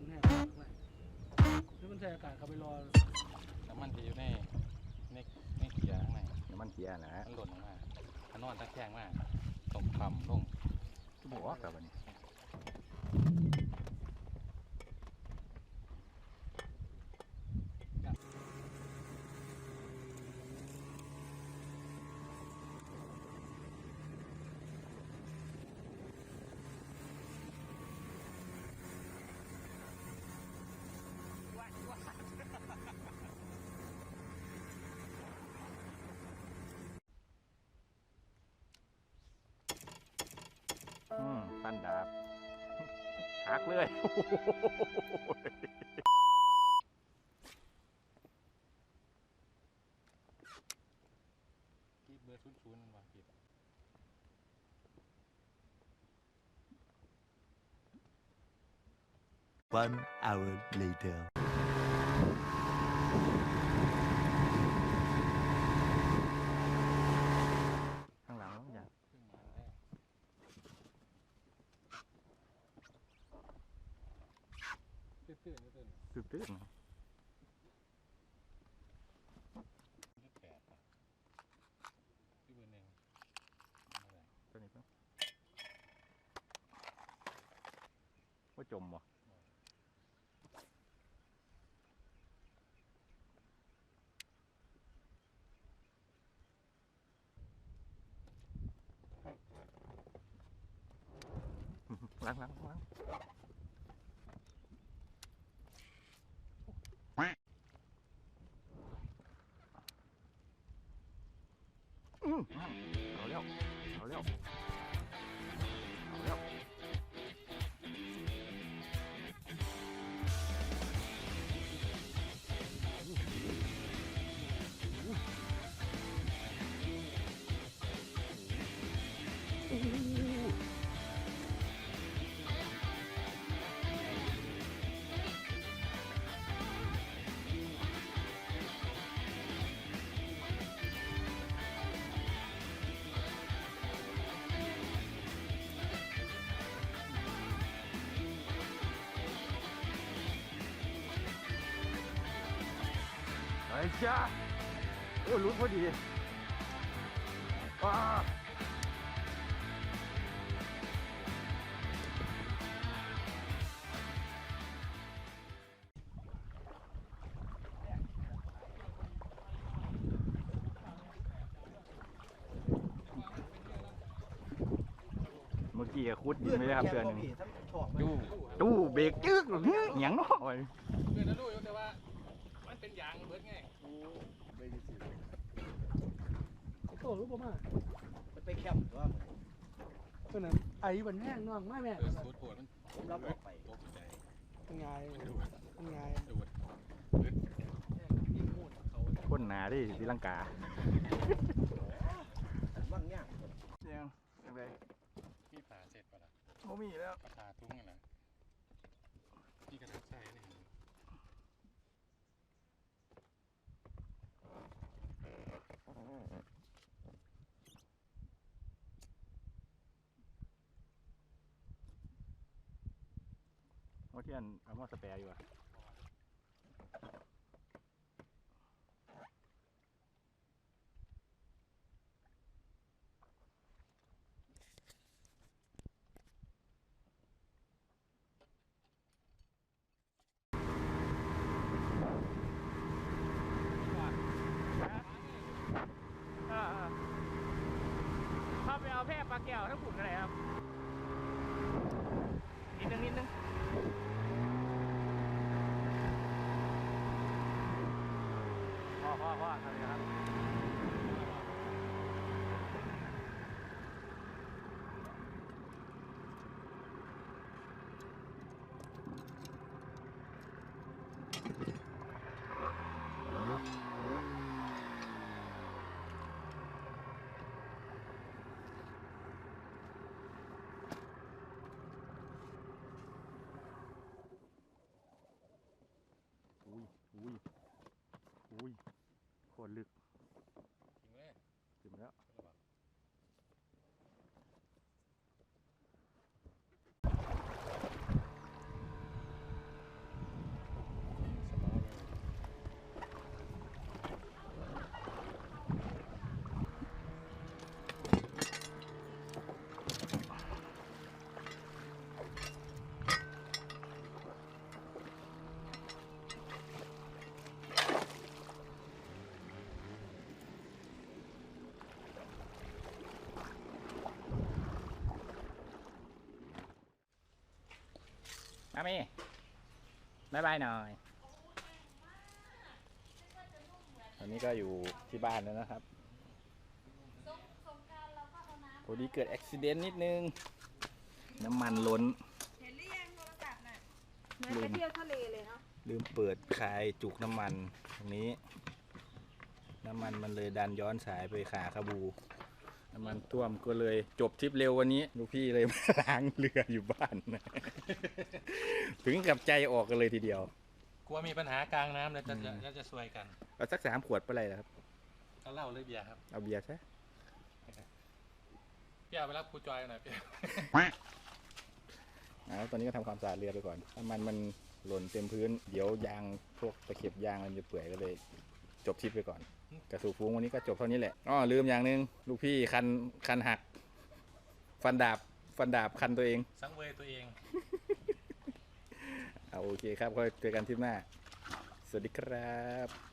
บอยมันดันแห้งไปนี่มันใส่อากาศเข้าไปรอน้ำมันที่อยู่ในในในเกียร์ข้างในน้ำมันเกียร์นะมันหล่นออกมาถ้านอนตะแคงมากตกคำลงก็บอกว่ากับอันนี้ อืมฟันดาบหักเลยกีบเบอร์ชุนชุนมันว่าผิด One hour later. ข้างหลังน้องอย่าง เพิ่งมาได้ ตื้นๆตื้นตื้นๆนะๆยี่แปดอะที่เบอร์หนึ่งอะไรตัวนี้เพิ่งว่าจมบ่ล้างล้างล้าง อืมเอา อ้จ้าโอ้ลุ้นพอดีว้าเมื่อกี้อะคุดยิงไม่ได้ครับเพื่อนหนึ่งดูตู้เบรกจึ๊กเฮ้ยหยังเนาะ เพื่อนนะรู้อยู่แต่ว่ามัน เป็นยางเบิดไงโตรู้ป่ะมามันไปแคมป์ว่าเพื่อนน่ะไอ้บันแห้งน้องไม่แม่เออสูดปวดมันผมรับออกไปตกใจเป็นไงเป็นไงดูดเบิดยิงมูดเขาคนหนาดิศรีลังกาว่างเนี่ยยังยังไงมีผ่าเสร็จปะล่ะโมมีแล้วปลาคาทุ่งกันนะที่กระดาษใส่นี่ ว่าที่นเอามาสแปรอยู่อะเข้าไปเอาแพร่ปลาแก้วทั้งผุนกันเลยครับนิดนึงนิดนึง พ่อพ่อพ่อทำเลยครับอุ้ยอุ้ยอุ้ยโคตรลึก มามีบายบายหน่อยตอนนี้ก็อยู่ที่บ้านแล้วนะครับพอดีเกิดอุบิเหตุนิดนึง น้ำมันล้น เห็นหรือยังโทรศัพท์น่ะลืเหมือนมไปเที่ยวทะเลเลยเนาะ ลืมเปิดคายจุกน้ำมันตรงนี้ น้ำมันมันเลยดันย้อนสายไปขาคาบู น้ำมันท่วมก็เลยจบทริปเร็ววันนี้ลูกพี่เลยมาล้างเรืออยู่บ้านนะถึงกับใจออกกันเลยทีเดียว กลัวมีปัญหากลางน้ำแล้วจะอืมจะจะซวยกันเอาสักสามขวดไปเลยนะครับก็เหล่าเลยเบียร์ครับเอาเบียร์ซะพี่เอาไปรับครูจอยหน่อยพี่เอาตอนนี้ก็ทำความสะอาดเรือไปก่อนน้ำมันมันหล่นเต็มพื้น เดี๋ยวยางพวกตะเข็บยางมันจะเปื่อยก็เลย จบทริปไปก่อน กระสูฟุ้งวันนี้ก็จบเท่านี้แหละอ๋อลืมอย่างหนึ่งลูกพี่คันคันหัก ฟันดาบฟันดาบคันตัวเอง สังเวยตัวเองเอาโอเคครับก็เจอกันทริปหน้า สวัสดีครับ